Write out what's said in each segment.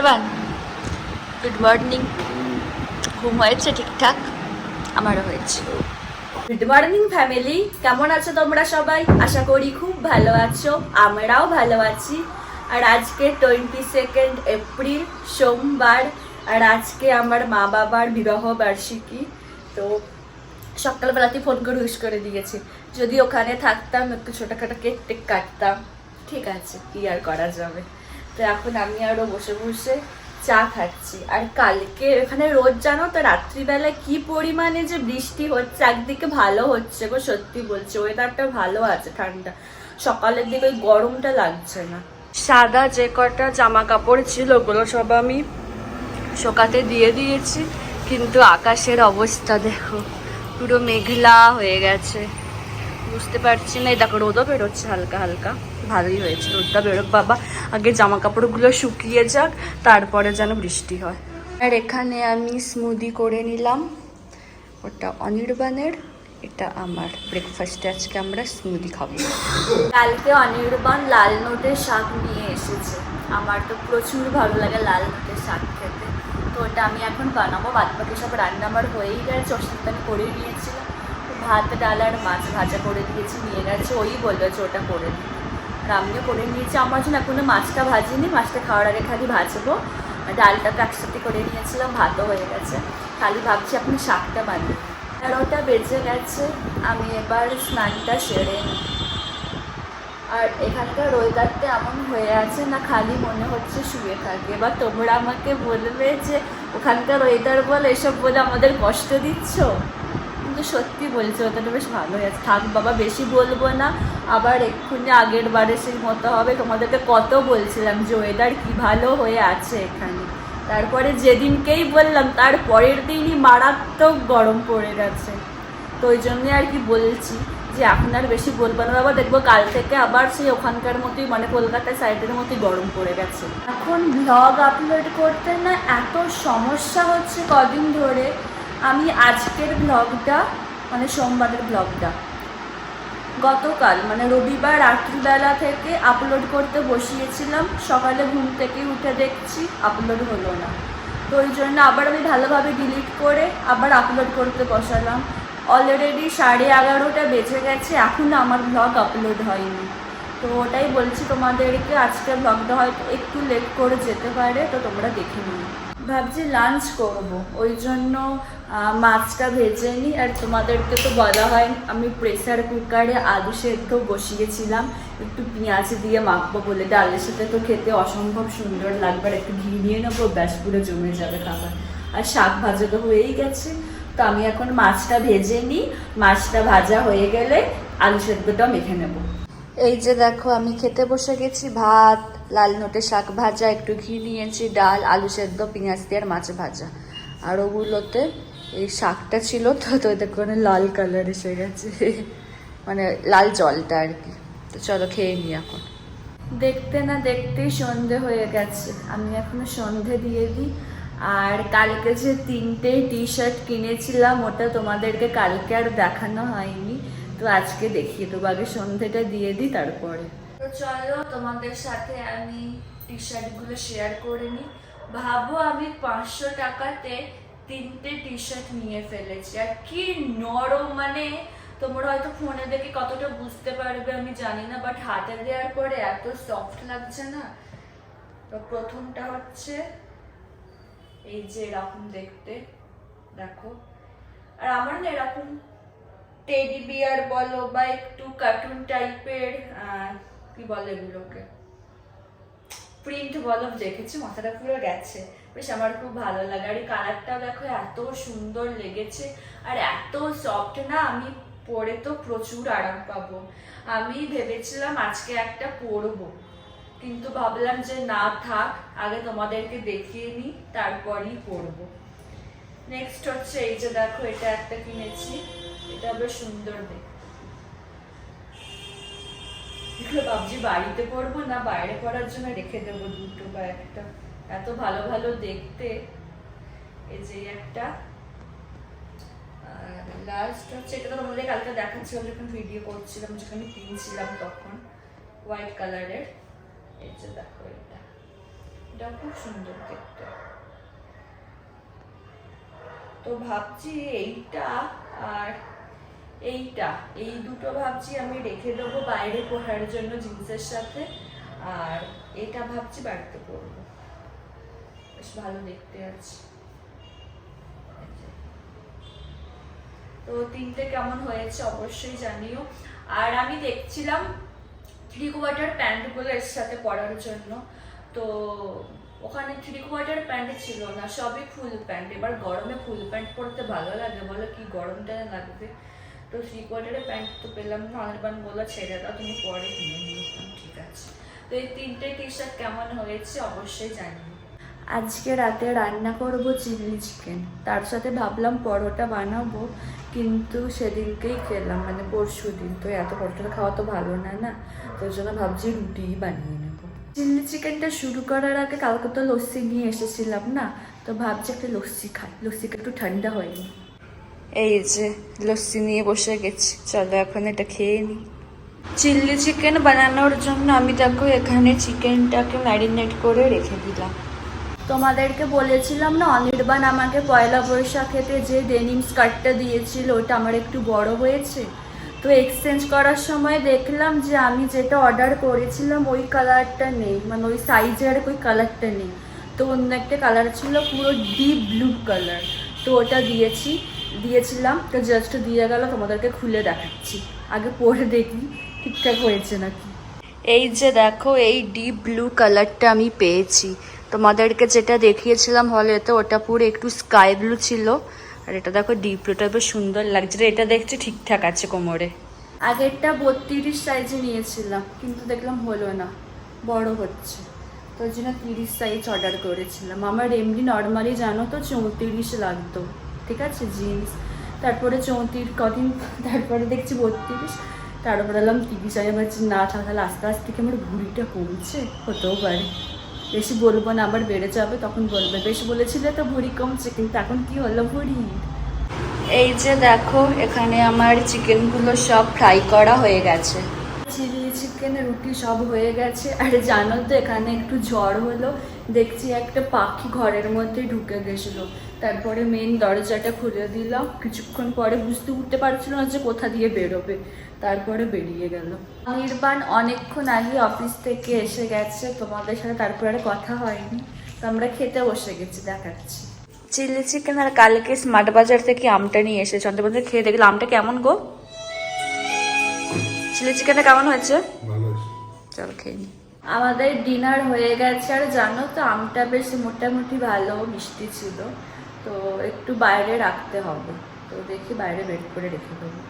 Anirban good morning ঘুম হয়েছে ঠিকঠাক? আমারও হয়েছে। গুড মর্নিং ফ্যামিলি কেমন আছো তোমরা সবাই? আশা করি খুব ভালো আছো। আমরাও ভালো আছি। আর আজকে টোয়েন্টি সেকেন্ড এপ্রিল সোমবার। আর আজকে আমার মা বাবার বিবাহ বার্ষিকী। তো সকালবেলাতে ফোন করে উইশ করে দিয়েছে। যদি ওখানে থাকতাম, একটু ছোটোখাটো কেক টেক কাটতাম। ঠিক আছে, কি আর করা যাবে? তো এখন আমি আরও বসে বসে চা খাচ্ছি। আর কালকে এখানে রোদ, জানো তো? রাত্রিবেলায় কি পরিমাণে যে বৃষ্টি হচ্ছে, একদিকে ভালো হচ্ছে গো, সত্যি বলছে। ওয়েদারটা ভালো আছে ঠান্ডা। সকালের দিকে ওই গরমটা লাগছে না। সাদা যে কটা জামা কাপড় ছিল, ওগুলো সব আমি শোকাতে দিয়ে দিয়েছি। কিন্তু আকাশের অবস্থা দেখো, পুরো মেঘলা হয়ে গেছে। বুঝতে পারছি না। এই দেখো, রোদও বেরোচ্ছে হালকা হালকা। ভালোই হয়েছে রোদটা বেরোক বাবা আগে জামা কাপড়গুলো শুকিয়ে যাক তারপরে যেন বৃষ্টি হয়। আর এখানে আমি স্মুদি করে নিলাম। ওটা অনির্বাণের এটা আমার ব্রেকফাস্টে আজকে আমরা স্মুদি খাব। কালকে অনির্বাণ লাল নোটের শাক নিয়ে এসেছে। আমার তো প্রচুর ভালো লাগে লাল নোটের শাক খেতে। তো ওটা আমি এখন বানাবো। বাদ বাকি সব রান্না আমার হয়েই গেছে ওর সাথে আমি করে নিয়েছিলাম। ভাত ডাল আর মাছ ভাজা করে দিয়েছি নিয়ে গেছে ওই বলল যে ওটা করে দিই। আমিও করে নিয়েছি। আমার জন্য এখনও মাছটা ভাজিনি, মাছটা খাওয়ার আগে খালি ভাজবো। আর ডালটা তো একসাথে করে নিয়েছিলাম, ভাতও হয়ে গেছে। খালি ভাবছি আপনি শাকটা বানিয়ে এগারোটা বেজে গেছে, আমি এবার স্নানটা সেরে নিই। আর এখানকার ওয়েদারটা এমন হয়ে আছে না খালি মনে হচ্ছে শুয়ে থাকি। এবার তোমরা আমাকে বলবে যে, ওখানকার ওয়েদার বলে, এসব বলে আমাদের কষ্ট দিচ্ছ? কিন্তু সত্যি বলছে, ওটা বেশ ভালো হয়ে আছে। থাক বাবা, বেশি বলব না। আবার এক্ষুনি আগের বারে সেই মতো হবে। তোমাদেরকে কত বলছিলাম যে ওয়েদার কি ভালো হয়ে আছে এখানে। তারপরে যেদিনকেই বললাম, তার পরের দিনই মারাত্মক গরম পড়ে গেছে। তো ওই জন্যে আর কি বলছি যে এখন আর বেশি বলব না। বাবা, দেখব কাল থেকে আবার সেই ওখানকার মতোই মানে কলকাতার সাইডের মতোই গরম পড়ে গেছে। এখন ব্লগ আপলোড করতে না এত সমস্যা হচ্ছে কদিন ধরে। আমি আজকের ব্লগটা মানে সোমবারের ব্লগটা গতকাল মানে রবিবার রাত্রিবেলা থেকে আপলোড করতে বসিয়েছিলাম। সকালে ঘুম থেকে উঠে দেখছি আপলোড হলো না। তো ওই জন্য আবার আমি ভালোভাবে ডিলিট করে আবার আপলোড করতে বসালাম। অলরেডি সাড়ে এগারোটা বেজে গেছে এখনও আমার ব্লগ আপলোড হয়নি। তো ওটাই বলছি তোমাদেরকে, আজকের ব্লগটা হয়তো একটু লেট করে যেতে পারে, তো তোমরা দেখে নিও। ভাবছি লাঞ্চ করব। ওই জন্য মাছটা ভেজে নিই। আর তোমাদেরকে তো বলা হয়, আমি প্রেসার কুকারে আলু সেদ্ধ বসিয়েছিলাম। একটু পেঁয়াজ দিয়ে মাখবো বলে। ডালের সাথে তো খেতে অসম্ভব সুন্দর লাগবে। আর একটু ঘি নিয়ে নেব, ব্যাস পুরো জমে যাবে খাবার। আর শাক ভাজা তো হয়েই গেছে। তো আমি এখন মাছটা ভেজে নিই। মাছটা ভাজা হয়ে গেলে আলু সেদ্ধটা মেখে নেব। এই যে দেখো, আমি খেতে বসে গেছি ভাত। লাল নোটে শাক ভাজা, একটু ঘি নিয়েছি, ডাল, আলু সেদ্ধ, পেঁয়াজ দিয়ে আর মাছ ভাজা। আর ওগুলোতে এই শাকটা ছিল তো তো দেখো লাল কালার এসে গেছে। মানে লাল জলটা আর কি। তো চলো খেয়ে নিই এখন। দেখতে না দেখতেই সন্ধে হয়ে গেছে। আমি এখনও সন্ধে দিয়ে দিই। আর কালকে যে তিনটে টি শার্ট কিনেছিলাম, ওটা তোমাদেরকে কালকে আর দেখানো হয়নি। তো আজকে দেখিয়ে দেবো। আগে সন্ধেটা দিয়ে দিই, তারপরে। তো চলো, তোমাদের সাথে আমি টি শার্টগুলো শেয়ার করে নিই ভাবো আমি পাঁচশো টাকাতে তিনটে টি শার্ট নিয়ে ফেলেছি। আর কি নরম মানে তোমরা হয়তো ফোনে দেখে কতটা বুঝতে পারবে, আমি জানি না বাট হাতে দেওয়ার পরে এত সফট লাগছে না। তো প্রথমটা হচ্ছে, এই যে এরকম দেখতে, দেখো। আর আমার না এরকম টেডি বিয়ার বলো বা একটু কার্টুন টাইপের কি বলে এগুলোকে? প্রিন্ট বলো, দেখেছি, মাথাটা পুরো গেছে। বেশ, আমার খুব ভালো লাগে। আর এই কালারটাও দেখো, এত সুন্দর লেগেছে। আর এত সফট না, আমি পরে তো প্রচুর আরাম পাবো। আমি ভেবেছিলাম আজকে একটা পরবো। কিন্তু ভাবলাম যে না থাক, আগে তোমাদেরকে দেখিয়ে নিই, তারপরই পরবো। নেক্সট হচ্ছে এই যে দেখো, এটা একটা কিনেছি। এটা বেশ সুন্দর দেখতে। ভাবছি বাড়িতে পরবো না বাইরে পরার জন্য রেখে দেবো দুটো বা একটা। এত ভালো ভালো দেখতে। এই যে একটা। লাস্ট হচ্ছে, এটা তো কালকে দেখাচ্ছিলাম যখন ভিডিও করছিলাম যখন কিনছিলাম তখন হোয়াইট কালারের এই যে দেখো এটা। এটা খুব সুন্দর দেখতে। তো ভাবছি এইটা, আর এইটা, এই দুটো ভাবছি আমি রেখে দেবো বাইরে পরার জন্য জিন্সের সাথে, আর এটা ভাবছি বাড়িতে পরবো। বেশ ভালো দেখতে আছে। তো তিনটে কেমন হয়েছে অবশ্যই জানিও। আর আমি দেখছিলাম থ্রি কোয়ার্টার প্যান্টগুলো এর সাথে পরার জন্য। তো ওখানে থ্রি কোয়ার্টার প্যান্ট ছিল না, সবই ফুল প্যান্ট। এবার গরমে ফুল প্যান্ট পরতে ভালো লাগে, বলো কি গরমটা লাগবে? তো থ্রি কোয়ার্টারের প্যান্ট তো পেলাম না অনির্বাণ বলল, ছেড়ে দাও, তুমি পরে কিনে নিও ঠিক আছে। তো এই তিনটে টি শার্ট কেমন হয়েছে অবশ্যই জানিও আজকে রাতে রান্না করব চিলি চিকেন তার সাথে ভাবলাম পরোটা বানাবো, কিন্তু সেদিনকেই খেলাম মানে পরশু দিন। তো এত পরোটা খাওয়া তো ভালো না না? তো জন্য ভাবছি রুটিই বানিয়ে নেব। চিলি চিকেনটা শুরু করার আগে কালকে তো লস্যি নিয়ে এসেছিলাম, না? তো ভাবছি একটা লস্যি খাই, লস্যিটা একটু ঠান্ডা হয়নি। এই যে, লস্যি নিয়ে বসে গেছি। চলো এখন এটা খেয়ে নিই চিলি চিকেন বানানোর জন্য আমি দেখো এখানে চিকেনটাকে ম্যারিনেট করে রেখে দিলাম। তোমাদেরকে বলেছিলাম না, অনির্বাণ আমাকে পয়লা বৈশাখেতে যে ডেনিম স্কার্টটা দিয়েছিল, ওটা আমার একটু বড় হয়েছে। তো এক্সচেঞ্জ করার সময় দেখলাম যে আমি যেটা অর্ডার করেছিলাম, ওই কালারটা নেই। মানে ওই সাইজের ওই কালারটা নেই। তো অন্য একটা কালার ছিল পুরো ডিপ ব্লু কালার তো ওটা দিয়েছি। দিয়েছিলাম তো জাস্ট দিয়ে গেল তোমাদেরকে খুলে দেখাচ্ছি। আগে পরে দেখি ঠিকঠাক হয়েছে নাকি? এই যে দেখো এই ডিপ ব্লু কালারটা আমি পেয়েছি। তোমাদেরকে যেটা দেখিয়েছিলাম হলেতে ওটা পুরো একটু স্কাই ব্লু ছিল। আর এটা দেখো ডিপ ব্লুটা বেশ সুন্দর লাগছে। আর এটা দেখছি ঠিকঠাক আছে কোমরে। আগেরটা বত্রিশ সাইজে নিয়েছিলাম কিন্তু দেখলাম হলো না বড় হচ্ছে। তো ওই জন্য তিরিশ সাইজ অর্ডার করেছিলাম। আমার এমনি নর্মালি জানো তো চৌত্রিশ লাগতো। ঠিক আছে, জিন্স। তারপরে চৌত্রিশ কদিন, তারপরে দেখছি বত্রিশ। তারপরে এলাম তিরিশ আমি ভাবছি না, তাহলে আস্তে আস্তে কি আমার ভুঁড়িটা কমছে? হতেও পারে। বেশি বলব না, আবার বেড়ে যাবে, তখন বলবে। বেশি বলেছিলে তো ভুঁড়ি কমছে, কিন্তু এখন কি হলো ভুঁড়ি এই যে দেখো, এখানে আমার চিকেনগুলো সব ফ্রাই করা হয়ে গেছে। চিলি চিকেন রুটি সব হয়ে গেছে। আর জানো তো, এখানে একটু ঝড় হলো। দেখছি একটা পাখি ঘরের মধ্যে ঢুকে গেছিল। তারপরে মেন দরজাটা খুলে দিলাম। কিছুক্ষণ পরে বুঝতে উঠতে পারছিল না যে কোথা দিয়ে বেরোবে। তারপরে বেরিয়ে গেল। নির্বাণ অনেকক্ষণ আগে অফিস থেকে এসে গেছে। তোমাদের সাথে তারপরে আর কথা হয়নি। তো আমরা খেতে বসে গেছি, দেখাচ্ছি। চিলি চিকেন আর কালকে স্মার্ট বাজার থেকে আমটা নিয়ে এসে চন্দ্রবাজার খেয়ে দেখলাম। আমটা কেমন গো? চিলি চিকেনটা কেমন হয়েছে? চল খেয়ে নি। আমাদের ডিনার হয়ে গেছে আর জানো তো আমটা বেশ মোটামুটি ভালো মিষ্টি ছিল। তো একটু বাইরে রাখতে হবে। তো দেখি বাইরে বের করে রেখে দেবো।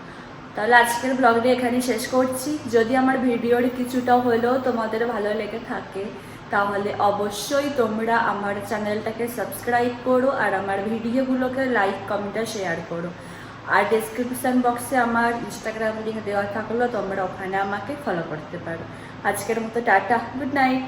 তাহলে আজকের ব্লগটা এখানেই শেষ করছি। যদি আমার ভিডিওর কিছুটা হলেও তোমাদের ভালো লেগে থাকে তাহলে অবশ্যই তোমরা আমার চ্যানেলটাকে সাবস্ক্রাইব করো আর আমার ভিডিওগুলোকে লাইক কমেন্ট আর শেয়ার করো। আর ডেসক্রিপশন বক্সে আমার ইনস্টাগ্রাম লিঙ্ক দেওয়া থাকল, তোমরা ওখানে আমাকে ফলো করতে পারো। আজকের মতো টাটা গুড নাইট